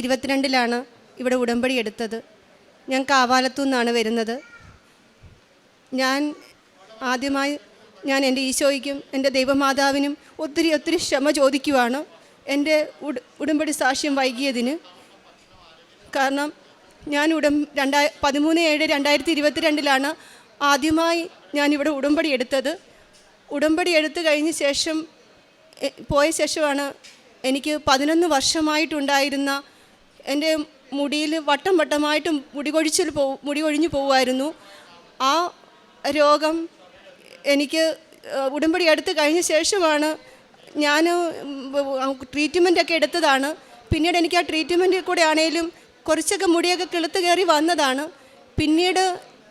ഇരുപത്തിരണ്ടിലാണ് ഇവിടെ ഉടമ്പടി എടുത്തത്. ഞാൻ കാവാലത്തു നിന്നാണ് വരുന്നത്. ഞാൻ ആദ്യമായി ഞാൻ എന്റെ ഈശോയ്ക്കും എന്റെ ദൈവമാതാവിനും ഒത്തിരി ഒത്തിരി ക്ഷമ ചോദിക്കുവാണ്. എന്റെ ഉട ഉടമ്പടി സാക്ഷ്യം വൈകിയതിന്. കാരണം ഞാൻ ഉടം രണ്ടായി പതിമൂന്ന് ഏഴ് രണ്ടായിരത്തി ഇരുപത്തിരണ്ടിലാണ് ആദ്യമായി ഞാനിവിടെ ഉടമ്പടി എടുത്തത്. ഉടമ്പടി എടുത്തു കഴിഞ്ഞ ശേഷം പോയ ശേഷമാണ് എനിക്ക് പതിനൊന്ന് വർഷമായിട്ടുണ്ടായിരുന്ന എന്റെ മുടിയിൽ വട്ടം വട്ടമായിട്ട് മുടി കൊഴിച്ചിൽ മുടി കൊഴിഞ്ഞു പോകുമായിരുന്നു ആ രോഗം എനിക്ക് ഉടമ്പടി എടുത്ത് കഴിഞ്ഞ ശേഷമാണ് ഞാൻ ട്രീറ്റ്മെന്റ് ഒക്കെ എടുത്തതാണ്. പിന്നീട് എനിക്ക് ആ ട്രീറ്റ്മെന്റിൽ കൂടെ ആണെങ്കിലും കുറച്ചൊക്കെ മുടിയൊക്കെ കിളുത്ത് കയറി വന്നതാണ്. പിന്നീട്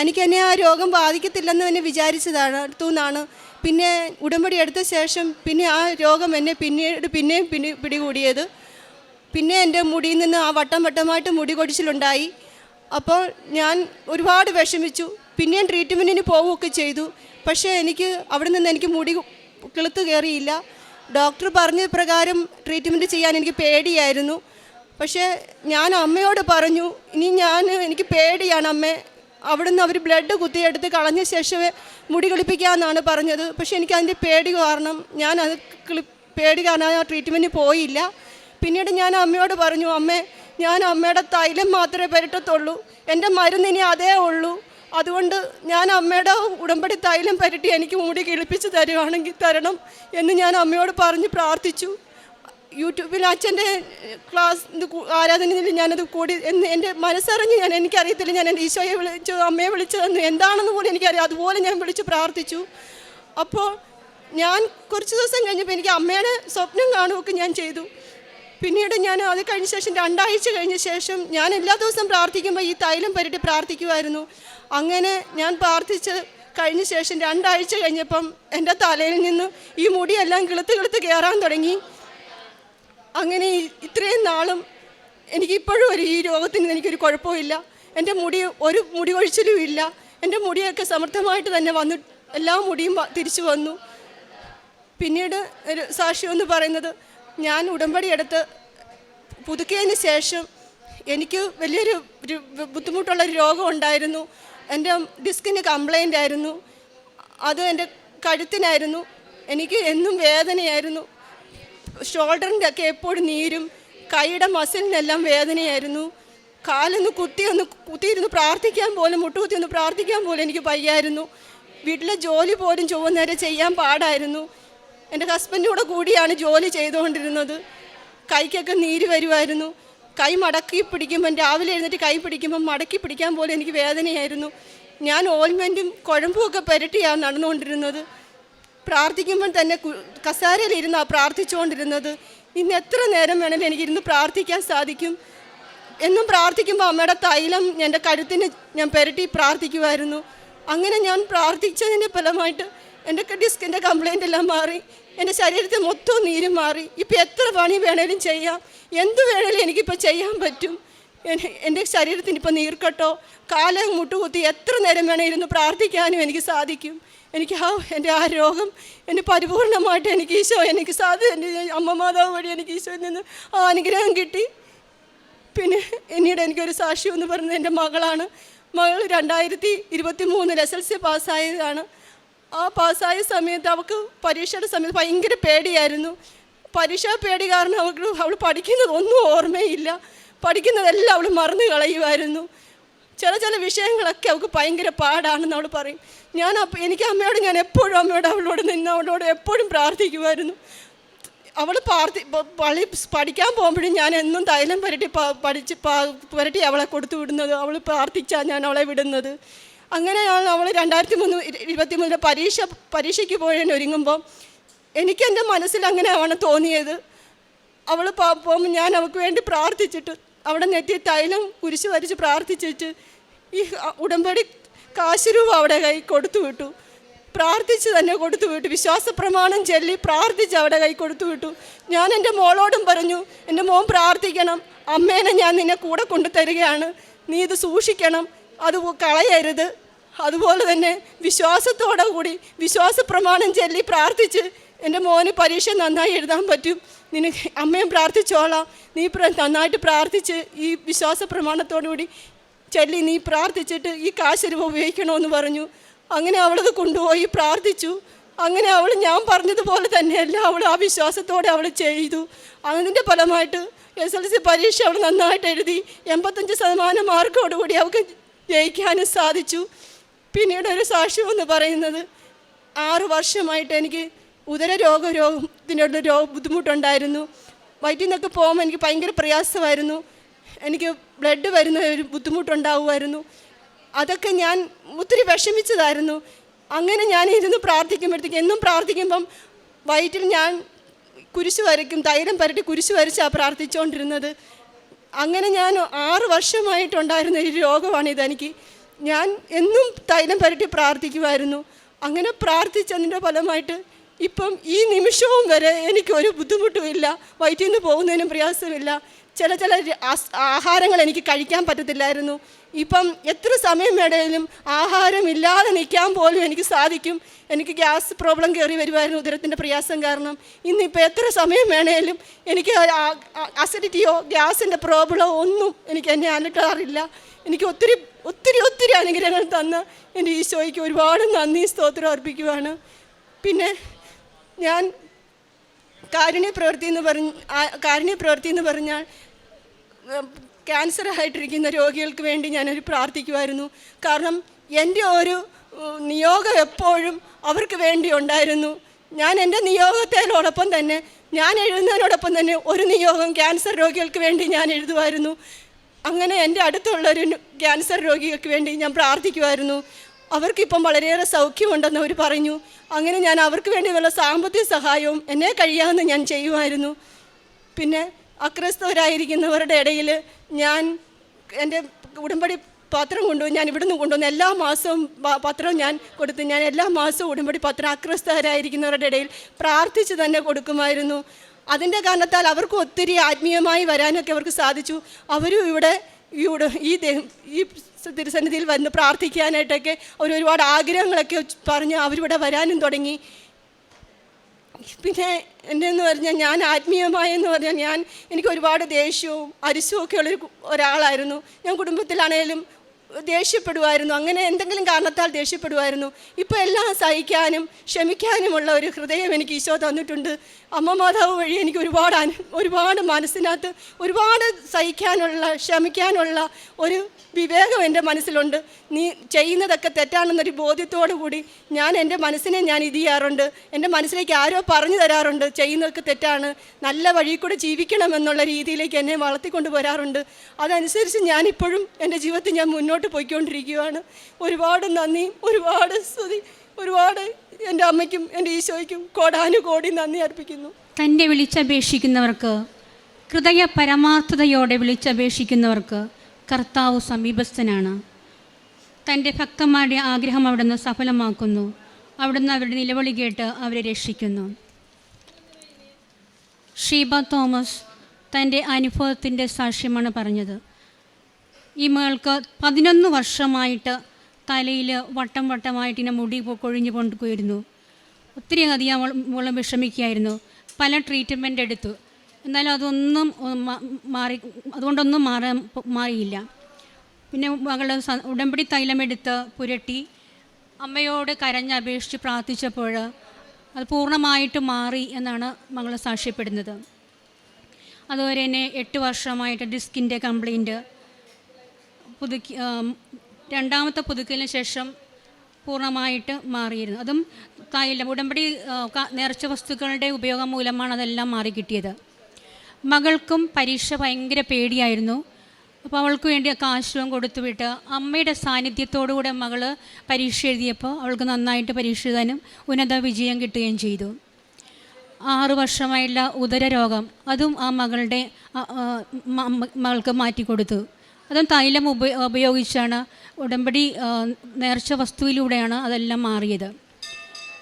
എനിക്ക് എന്നെ ആ രോഗം ബാധിക്കത്തില്ലെന്ന് തന്നെ വിചാരിച്ചതാണ് അടുത്തുനിന്നാണ് പിന്നെ ഉടമ്പടി എടുത്ത ശേഷം പിന്നെ ആ രോഗം എന്നെ പിന്നീട് പിന്നെയും പിടി പിടികൂടിയത്. പിന്നെ എന്റെ മുടിയിൽ നിന്ന് ആ വട്ടം വട്ടമായിട്ട് മുടി കൊടിച്ചിലുണ്ടായി അപ്പോൾ ഞാൻ ഒരുപാട് വിഷമിച്ചു. പിന്നെയും ട്രീറ്റ്മെന്റിന് പോവുകയൊക്കെ ചെയ്തു. പക്ഷേ എനിക്ക് അവിടെ നിന്ന് എനിക്ക് മുടി കിളുത്ത് കയറിയില്ല. ഡോക്ടർ പറഞ്ഞ പ്രകാരം ട്രീറ്റ്മെന്റ് ചെയ്യാൻ എനിക്ക് പേടിയായിരുന്നു. പക്ഷേ ഞാൻ അമ്മയോട് പറഞ്ഞു ഇനി ഞാൻ എനിക്ക് പേടിയാണ് അമ്മ. അവിടുന്ന് അവർ ബ്ലഡ് കുത്തിയെടുത്ത് കളഞ്ഞ ശേഷമേ മുടി കിളിപ്പിക്കാമെന്നാണ് പറഞ്ഞത്. പക്ഷേ എനിക്ക് അതിന്റെ പേടി കാരണം ഞാൻ അത് കിളി പേടി കാരണം ആ ട്രീറ്റ്മെന്റ് പോയില്ല. പിന്നീട് ഞാൻ അമ്മയോട് പറഞ്ഞു അമ്മേ ഞാൻ അമ്മയുടെ തൈലം മാത്രമേ പരട്ടത്തുള്ളൂ. എന്റെ മരുന്ന് ഇനി അതേ ഉള്ളൂ. അതുകൊണ്ട് ഞാൻ അമ്മയുടെ ഉടമ്പടി തൈലം പരട്ടി എനിക്ക് മുടി കിളിപ്പിച്ച് തരുവാണെങ്കിൽ തരണം എന്ന് ഞാൻ അമ്മയോട് പറഞ്ഞ് പ്രാർത്ഥിച്ചു. യൂട്യൂബിൽ അച്ഛന്റെ ക്ലാസ് ആരാധനയിൽ ഞാനത് കൂടി എന്ന് എന്റെ മനസ്സറിഞ്ഞ് ഞാൻ എനിക്കറിയത്തില്ല ഞാൻ എന്റെ ഈശോയെ വിളിച്ചു അമ്മയെ വിളിച്ചതെന്ന് എന്താണെന്ന് പോലും എനിക്കറിയാം. അതുപോലെ ഞാൻ വിളിച്ച് പ്രാർത്ഥിച്ചു. അപ്പോൾ ഞാൻ കുറച്ച് ദിവസം കഴിഞ്ഞപ്പോൾ എനിക്ക് അമ്മയുടെ സ്വപ്നം കാണുകയൊക്കെ ഞാൻ ചെയ്തു. പിന്നീട് ഞാൻ അത് കഴിഞ്ഞ ശേഷം രണ്ടാഴ്ച കഴിഞ്ഞ ശേഷം ഞാൻ എല്ലാ ദിവസവും പ്രാർത്ഥിക്കുമ്പോൾ ഈ തൈലം പരട്ടി പ്രാർത്ഥിക്കുമായിരുന്നു. അങ്ങനെ ഞാൻ പ്രാർത്ഥിച്ച് കഴിഞ്ഞ ശേഷം രണ്ടാഴ്ച കഴിഞ്ഞപ്പം എന്റെ തലയിൽ നിന്ന് ഈ മുടിയെല്ലാം കിളുത്ത് കിളുത്ത് കയറാൻ തുടങ്ങി. അങ്ങനെ ഇത്രയും നാളും എനിക്കിപ്പോഴും ഒരു ഈ രോഗത്തിന് എനിക്കൊരു കുഴപ്പമില്ല. എന്റെ മുടി ഒരു മുടി ഒഴിച്ചിലും ഇല്ല. എന്റെ മുടിയൊക്കെ സമർത്ഥമായിട്ട് തന്നെ വന്നു. എല്ലാ മുടിയും തിരിച്ചു വന്നു. പിന്നീട് ഒരു സാക്ഷ്യം പറയുന്നത് ഞാൻ ഉടമ്പടി എടുത്ത് പുതുക്കിയതിന് ശേഷം എനിക്ക് വലിയൊരു ഒരു ബുദ്ധിമുട്ടുള്ള ഒരു രോഗം ഉണ്ടായിരുന്നു. എന്റെ ഡിസ്കിന് കംപ്ലൈന്റ് ആയിരുന്നു. അത് എന്റെ കഴുത്തിനായിരുന്നു. എനിക്ക് എന്നും വേദനയായിരുന്നു. ഷോൾഡറിന്റെ ഒക്കെ എപ്പോഴും നീരും കൈയുടെ മസിലിനെല്ലാം വേദനയായിരുന്നു. കാലൊന്ന് കുത്തി ഒന്ന് കുത്തിയിരുന്ന് പ്രാർത്ഥിക്കാൻ പോലും മുട്ടുകുത്തി ഒന്ന് പ്രാർത്ഥിക്കാൻ പോലും എനിക്ക് പയ്യായിരുന്നു വീട്ടിലെ ജോലി പോലും ചുവന്നേരെ ചെയ്യാൻ പാടായിരുന്നു. എന്റെ ഹസ്ബൻഡിനോട് കൂടെ കൂടിയാണ് ജോലി ചെയ്തുകൊണ്ടിരുന്നത്. കൈക്കൊക്കെ നീര് വരുമായിരുന്നു. കൈ മടക്കി പിടിക്കുമ്പം രാവിലെ എഴുന്നേറ്റ് കൈ പിടിക്കുമ്പം മടക്കി പിടിക്കാൻ പോലും എനിക്ക് വേദനയായിരുന്നു. ഞാൻ ഓയിൻമെന്റും കുഴമ്പും ഒക്കെ പുരട്ടിയാണ് നടന്നുകൊണ്ടിരുന്നത്. പ്രാർത്ഥിക്കുമ്പോൾ തന്നെ കസാരയിലിരുന്നാണ് പ്രാർത്ഥിച്ചുകൊണ്ടിരുന്നത്. ഇന്ന് എത്ര നേരം വേണമെങ്കിലും എനിക്കിരുന്ന് പ്രാർത്ഥിക്കാൻ സാധിക്കും. എന്നും പ്രാർത്ഥിക്കുമ്പോൾ അമ്മയുടെ തൈലം എന്റെ കഴുത്തിന് ഞാൻ പുരട്ടി പ്രാർത്ഥിക്കുമായിരുന്നു. അങ്ങനെ ഞാൻ പ്രാർത്ഥിച്ചതിന്റെ ഫലമായിട്ട് എന്റെ ഡിസ്കിന്റെ കംപ്ലൈന്റ് എല്ലാം മാറി. എന്റെ ശരീരത്തിൽ മൊത്തം നീരും മാറി. ഇപ്പം എത്ര പണി വേണേലും ചെയ്യാം. എന്ത് വേണേലും എനിക്കിപ്പോൾ ചെയ്യാൻ പറ്റും. എന്റെ ശരീരത്തിന് ഇപ്പോൾ നീർക്കട്ടോ കാലം മുട്ടുകുത്തി എത്ര നേരം ഇരുന്ന് പ്രാർത്ഥിക്കാനും എനിക്ക് സാധിക്കും. എനിക്ക് ആ എന്റെ ആ രോഗം എന്റെ പരിപൂർണമായിട്ട് എനിക്ക് ഈശോ എനിക്ക് സാധി എന്റെ അമ്മ മാതാവ് വഴി എനിക്ക് ഈശോയിൽ നിന്ന് ആ അനുഗ്രഹം കിട്ടി. പിന്നെ പിന്നീട് എനിക്കൊരു സാക്ഷ്യം എന്ന് പറയുന്നത് എന്റെ മകളാണ്. മകൾ രണ്ടായിരത്തി ഇരുപത്തി മൂന്നിൽ എസ് എൽ സി പാസ്സായതാണ്. ആ പാസ്സായ സമയത്ത് അവൾക്ക് പരീക്ഷയുടെ സമയത്ത് ഭയങ്കര പേടിയായിരുന്നു. പരീക്ഷാ പേടി കാരണം അവൾക്ക് അവൾ പഠിക്കുന്നത് ഒന്നും ഓർമ്മയില്ല. പഠിക്കുന്നതെല്ലാം അവൾ മറന്നു കളയുമായിരുന്നു. ചില ചില വിഷയങ്ങളൊക്കെ അവൾക്ക് ഭയങ്കര പാടാണെന്ന് അവൾ പറയും. ഞാൻ അപ്പം എനിക്ക് അമ്മയോട് ഞാൻ എപ്പോഴും അമ്മയോട് അവളോട് നിന്ന് അവളോട് എപ്പോഴും പ്രാർത്ഥിക്കുമായിരുന്നു. അവൾ പ്രാർത്ഥി പള്ളി പഠിക്കാൻ പോകുമ്പോഴും ഞാൻ എന്നും തൈലം പുരട്ടി പഠിച്ച് പുരട്ടി അവളെ കൊടുത്തു വിടുന്നത്. അവൾ പ്രാർത്ഥിച്ചാൽ ഞാൻ അവളെ വിടുന്നത്. അങ്ങനെയാണ് നമ്മൾ രണ്ടായിരത്തി മൂന്ന് ഇരുപത്തി മൂന്നിലെ പരീക്ഷ പരീക്ഷയ്ക്ക് പോയതിന് ഒരുങ്ങുമ്പോൾ എനിക്കെന്റെ മനസ്സിൽ അങ്ങനെയാണ് തോന്നിയത്. അവൾ പോകുമ്പോൾ ഞാൻ അവൾക്ക് വേണ്ടി പ്രാർത്ഥിച്ചിട്ട് അവിടെ നെറ്റി തൈലം കുരിശ് വരച്ച് പ്രാർത്ഥിച്ചിട്ട് ഈ ഉടമ്പടി കാശ് രൂപ അവിടെ കൈ കൊടുത്തു വിട്ടു. പ്രാർത്ഥിച്ച് തന്നെ കൊടുത്തു വിട്ടു. വിശ്വാസ പ്രമാണം ചൊല്ലി പ്രാർത്ഥിച്ച് അവിടെ കൈ കൊടുത്തു വിട്ടു. ഞാൻ എന്റെ മോളോടും പറഞ്ഞു എന്റെ മോൻ പ്രാർത്ഥിക്കണം. അമ്മേനെ ഞാൻ നിന്നെ കൂടെ കൊണ്ടു തരികയാണ് നീ ഇത് സൂക്ഷിക്കണം. അത് കളയരുത്. അതുപോലെ തന്നെ വിശ്വാസത്തോടെ കൂടി വിശ്വാസ പ്രമാണം ചൊല്ലി പ്രാർത്ഥിച്ച് എന്റെ മോന് പരീക്ഷ നന്നായി എഴുതാൻ പറ്റും. നിനക്ക് അമ്മയും പ്രാർത്ഥിച്ചോളാം. നീ നന്നായിട്ട് പ്രാർത്ഥിച്ച് ഈ വിശ്വാസ പ്രമാണത്തോടുകൂടി ചൊല്ലി നീ പ്രാർത്ഥിച്ചിട്ട് ഈ കാശ് രൂപ ഉപയോഗിക്കണമെന്ന് പറഞ്ഞു. അങ്ങനെ അവളത് കൊണ്ടുപോയി പ്രാർത്ഥിച്ചു. അങ്ങനെ അവൾ ഞാൻ പറഞ്ഞതുപോലെ തന്നെയല്ല അവൾ ആ വിശ്വാസത്തോടെ അവൾ ചെയ്തു. അതിന്റെ ഫലമായിട്ട് എസ് എൽ സി പരീക്ഷ അവൾ നന്നായിട്ട് എഴുതി. എൺപത്തഞ്ച് ശതമാനം മാർക്കോടുകൂടി അവൾക്ക് ജയിക്കാനും സാധിച്ചു. പിന്നീട് ഒരു സാക്ഷ്യം എന്ന് പറയുന്നത് ആറു വർഷമായിട്ട് എനിക്ക് ഉദര രോഗ രോഗത്തിനുള്ള രോഗ ബുദ്ധിമുട്ടുണ്ടായിരുന്നു. വയറ്റിൽ നിന്നൊക്കെ പോകുമ്പോൾ എനിക്ക് ഭയങ്കര പ്രയാസമായിരുന്നു. എനിക്ക് ബ്ലഡ് വരുന്ന ഒരു ബുദ്ധിമുട്ടുണ്ടാവുമായിരുന്നു. അതൊക്കെ ഞാൻ ഒത്തിരി വിഷമിച്ചതായിരുന്നു. അങ്ങനെ ഞാൻ ഇരുന്ന് പ്രാർത്ഥിക്കുമ്പോഴത്തേക്ക് എന്നും പ്രാർത്ഥിക്കുമ്പം വയറ്റിൽ ഞാൻ കുരിശ് വരയ്ക്കും തൈലം പരട്ടി കുരിശ് വരച്ചാണ് പ്രാർത്ഥിച്ചുകൊണ്ടിരുന്നത്. അങ്ങനെ ഞാൻ ആറ് വർഷമായിട്ടുണ്ടായിരുന്ന ഒരു രോഗമാണ് ഇതെനിക്ക്. ഞാൻ എന്നും തൈലം പരട്ടി പ്രാർത്ഥിക്കുമായിരുന്നു അങ്ങനെ പ്രാർത്ഥിച്ചതിന്റെ ഫലമായിട്ട് ഇപ്പം ഈ നിമിഷവും വരെ എനിക്കൊരു ബുദ്ധിമുട്ടുമില്ല വയറ്റിൽ നിന്ന് പോകുന്നതിനും പ്രയാസമില്ല. ചില ചില ആഹാരങ്ങൾ എനിക്ക് കഴിക്കാൻ പറ്റത്തില്ലായിരുന്നു. ഇപ്പം എത്ര സമയം വേണേലും ആഹാരമില്ലാതെ നിൽക്കാൻ പോലും എനിക്ക് സാധിക്കും. എനിക്ക് ഗ്യാസ് പ്രോബ്ലം കയറി വരുമായിരുന്നു ഉദരത്തിന്റെ പ്രയാസം കാരണം. ഇന്നിപ്പോൾ എത്ര സമയം വേണേലും എനിക്ക് അസിഡിറ്റിയോ ഗ്യാസിന്റെ പ്രോബ്ലമോ ഒന്നും എനിക്ക് എന്നെ അലട്ടാറില്ല. എനിക്ക് ഒത്തിരി ഒത്തിരി ഒത്തിരി അനുഗ്രഹങ്ങൾ തന്ന എന്റെ ഈശോയ്ക്ക് ഒരുപാട് നന്ദി സ്തോത്രം അർപ്പിക്കുവാണ്. പിന്നെ ഞാൻ കാരുണ്യ പ്രവൃത്തി എന്ന് പറഞ്ഞ കാരുണ്യപ്രവൃത്തി കാരുണ്യ പ്രവൃത്തി എന്ന് പറഞ്ഞാൽ ക്യാൻസർ ആയിട്ടിരിക്കുന്ന രോഗികൾക്ക് വേണ്ടി ഞാനൊരു പ്രാർത്ഥിക്കുമായിരുന്നു കാരണം എന്റെ ഒരു നിയോഗം എപ്പോഴും അവർക്ക് വേണ്ടി ഉണ്ടായിരുന്നു. ഞാൻ എന്റെ നിയോഗത്തിനോടൊപ്പം തന്നെ ഞാൻ എഴുതുന്നതിനോടൊപ്പം തന്നെ ഒരു നിയോഗം ക്യാൻസർ രോഗികൾക്ക് വേണ്ടി ഞാൻ എഴുതുമായിരുന്നു അങ്ങനെ എന്റെ അടുത്തുള്ളൊരു ക്യാൻസർ രോഗികൾക്ക് വേണ്ടി ഞാൻ പ്രാർത്ഥിക്കുമായിരുന്നു അവർക്കിപ്പം വളരെയേറെ സൗഖ്യമുണ്ടെന്ന് അവർ പറഞ്ഞു. അങ്ങനെ ഞാൻ അവർക്ക് വേണ്ടിയുള്ള സാമ്പത്തിക സഹായവും എന്നെ കഴിയാവുന്ന ഞാൻ ചെയ്യുമായിരുന്നു. പിന്നെ അക്രസ്തവരായിരിക്കുന്നവരുടെ ഇടയിൽ ഞാൻ എന്റെ ഉടമ്പടി പത്രം കൊണ്ടുപോയി ഞാൻ ഇവിടുന്ന് കൊണ്ടുവന്ന് എല്ലാ മാസവും പത്രം ഞാൻ കൊടുത്ത് ഞാൻ എല്ലാ മാസവും ഉടമ്പടി പത്രം അക്രസ്തരായിരിക്കുന്നവരുടെ ഇടയിൽ പ്രാർത്ഥിച്ച് തന്നെ കൊടുക്കുമായിരുന്നു. അതിന്റെ കാരണത്താൽ അവർക്ക് ഒത്തിരി ആത്മീയമായി വരാനൊക്കെ അവർക്ക് സാധിച്ചു. അവരും ഇവിടെ ഈ ഈ തിരുസന്നിധിയിൽ വന്ന് പ്രാർത്ഥിക്കാനായിട്ടൊക്കെ അവർ ഒരുപാട് ആഗ്രഹങ്ങളൊക്കെ പറഞ്ഞ് അവരിവിടെ വരാനും തുടങ്ങി. പിന്നെ എന്റെ എന്ന് പറഞ്ഞാൽ ഞാൻ ആത്മീയമായെന്ന് പറഞ്ഞാൽ ഞാൻ എനിക്ക് ഒരുപാട് ദേഷ്യവും അരിശവും ഒക്കെ ഉള്ളൊരു ഒരാളായിരുന്നു. ഞാൻ കുടുംബത്തിലാണേലും ദേഷ്യപ്പെടുമായിരുന്നു അങ്ങനെ എന്തെങ്കിലും കാരണത്താൽ ദേഷ്യപ്പെടുമായിരുന്നു ഇപ്പോൾ എല്ലാം സഹിക്കാനും ക്ഷമിക്കാനുമുള്ള ഒരു ഹൃദയം എനിക്ക് ഈശോ തന്നിട്ടുണ്ട്. അമ്മ മാതാവ് വഴി എനിക്ക് ഒരുപാട് അനു ഒരുപാട് മനസ്സിനകത്ത് ഒരുപാട് സഹിക്കാനുള്ള ക്ഷമിക്കാനുള്ള ഒരു വിവേകം എന്റെ മനസ്സിലുണ്ട്. നീ ചെയ്യുന്നതൊക്കെ തെറ്റാണെന്നൊരു ബോധ്യത്തോടു കൂടി ഞാൻ എന്റെ മനസ്സിനെ ഞാൻ ഇത് ചെയ്യാറുണ്ട് എന്റെ മനസ്സിലേക്ക് ആരോ പറഞ്ഞു തരാറുണ്ട്. ചെയ്യുന്നതൊക്കെ തെറ്റാണ്. നല്ല വഴി കൂടെ ജീവിക്കണമെന്നുള്ള രീതിയിലേക്ക് എന്നെ വളർത്തിക്കൊണ്ട് വരാറുണ്ട് അതനുസരിച്ച് ഞാനിപ്പോഴും എന്റെ ജീവിതത്തിൽ ഞാൻ മുന്നോട്ട് പോയിക്കൊണ്ടിരിക്കുകയാണ്. ഒരുപാട് നന്ദി ഒരുപാട് സ്തുതി ഒരുപാട് എന്റെ അമ്മയ്ക്കും എന്റെ ഈശോയ്ക്കും കോടാനുകോടി നന്ദി അർപ്പിക്കുന്നു. തന്നെ വിളിച്ചപേക്ഷിക്കുന്നവർക്ക് ഹൃദയ പരമാർത്ഥതയോടെ വിളിച്ചപേക്ഷിക്കുന്നവർക്ക് കർത്താവ് സമീപസ്ഥനാണ്. തന്റെ ഭക്തന്മാരുടെ ആഗ്രഹം അവിടുന്ന് സഫലമാക്കുന്നു. അവിടുന്ന് അവരുടെ നിലവിളി കേട്ട് അവരെ രക്ഷിക്കുന്നു. ഷീബ തോമസ് തന്റെ അനുഭവത്തിന്റെ സാക്ഷ്യമാണ് പറഞ്ഞത്. ഈ മകൾക്ക് പതിനൊന്ന് വർഷമായിട്ട് തലയിൽ വട്ടം വട്ടമായിട്ട് ഇങ്ങനെ മുടി കൊഴിഞ്ഞ് കൊണ്ടുപോയിരുന്നു ഒത്തിരി അധികം അവൾ അവൾ വിഷമിക്കുകയായിരുന്നു. പല ട്രീറ്റ്മെന്റ് എടുത്തു. എന്നാലും അതൊന്നും മാറി അതുകൊണ്ടൊന്നും മാറാൻ മാറിയില്ല. പിന്നെ മകൾ സ- ഉടമ്പടി തൈലമെടുത്ത് പുരട്ടി അമ്മയോട് കരഞ്ഞ് അപേക്ഷിച്ച് പ്രാർത്ഥിച്ചപ്പോൾ അത് പൂർണമായിട്ട് മാറി എന്നാണ് മകൾ സാക്ഷ്യപ്പെടുന്നത്. അതുപോലെ തന്നെ എട്ട് വർഷമായിട്ട് ഡിസ്കിന്റെ കംപ്ലൈന്റ് പുതുക്കി രണ്ടാമത്തെ പുതുക്കലിന് ശേഷം പൂർണമായിട്ട് മാറിയിരുന്നു. അതും തൈലം ഉടമ്പടി നേർച്ച വസ്തുക്കളുടെ ഉപയോഗം മൂലമാണ് അതെല്ലാം മാറിക്കിട്ടിയത് മകൾക്കും പരീക്ഷ ഭയങ്കര പേടിയായിരുന്നു. അപ്പോൾ അവൾക്ക് വേണ്ടി കാശും കൊടുത്തുവിട്ട് അമ്മയുടെ സാന്നിധ്യത്തോടുകൂടെ മകൾ പരീക്ഷ എഴുതിയപ്പോൾ അവൾക്ക് നന്നായിട്ട് പരീക്ഷ എഴുതാനും ഉന്നത വിജയം കിട്ടുകയും ചെയ്തു. ആറു വർഷമായുള്ള ഉദരരോഗം അതും ആ മകളുടെ മകൾക്ക് മാറ്റിക്കൊടുത്തു. അതും തൈലം ഉപ ഉപയോഗിച്ചാണ് ഉടമ്പടി നേർച്ച വസ്തുവിലൂടെയാണ് അതെല്ലാം മാറിയത്.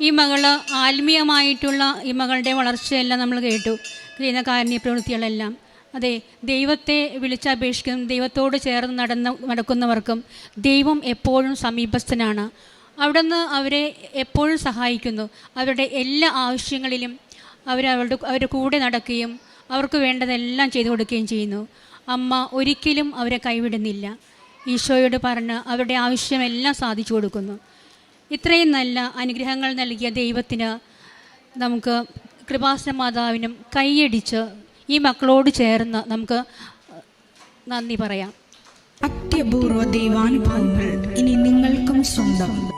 ഈ മകൾ ആത്മീയമായിട്ടുള്ള ഈ മകളുടെ വളർച്ചയെല്ലാം നമ്മൾ കേട്ടു. ചെയ്യുന്ന കാരുണ്യ പ്രവൃത്തികളെല്ലാം. അതെ ദൈവത്തെ വിളിച്ചപേക്ഷിക്കുന്ന ദൈവത്തോട് ചേർന്ന് നടന്ന നടക്കുന്നവർക്കും ദൈവം എപ്പോഴും സമീപസ്ഥനാണ്. അവിടുന്ന് അവരെ എപ്പോഴും സഹായിക്കുന്നു. അവരുടെ എല്ലാ ആവശ്യങ്ങളിലും അവരവരുടെ അവരുടെ കൂടെ നടക്കുകയും അവർക്ക് വേണ്ടതെല്ലാം ചെയ്തു കൊടുക്കുകയും ചെയ്യുന്നു. അമ്മ ഒരിക്കലും അവരെ കൈവിടുന്നില്ല. ഈശോയോട് പറഞ്ഞ് അവരുടെ ആവശ്യമെല്ലാം സാധിച്ചു കൊടുക്കുന്നു. ഇത്രയും നല്ല അനുഗ്രഹങ്ങൾ നൽകിയ ദൈവത്തിന് നമുക്ക് കൃപാസന മാതാവിനും കൈയടിച്ച് ഈ മക്കളോട് ചേർന്ന് നമുക്ക് നന്ദി പറയാം. അത്യപൂർവ ദൈവാനുഭവങ്ങൾ ഇനി നിങ്ങൾക്കും സ്വന്തം.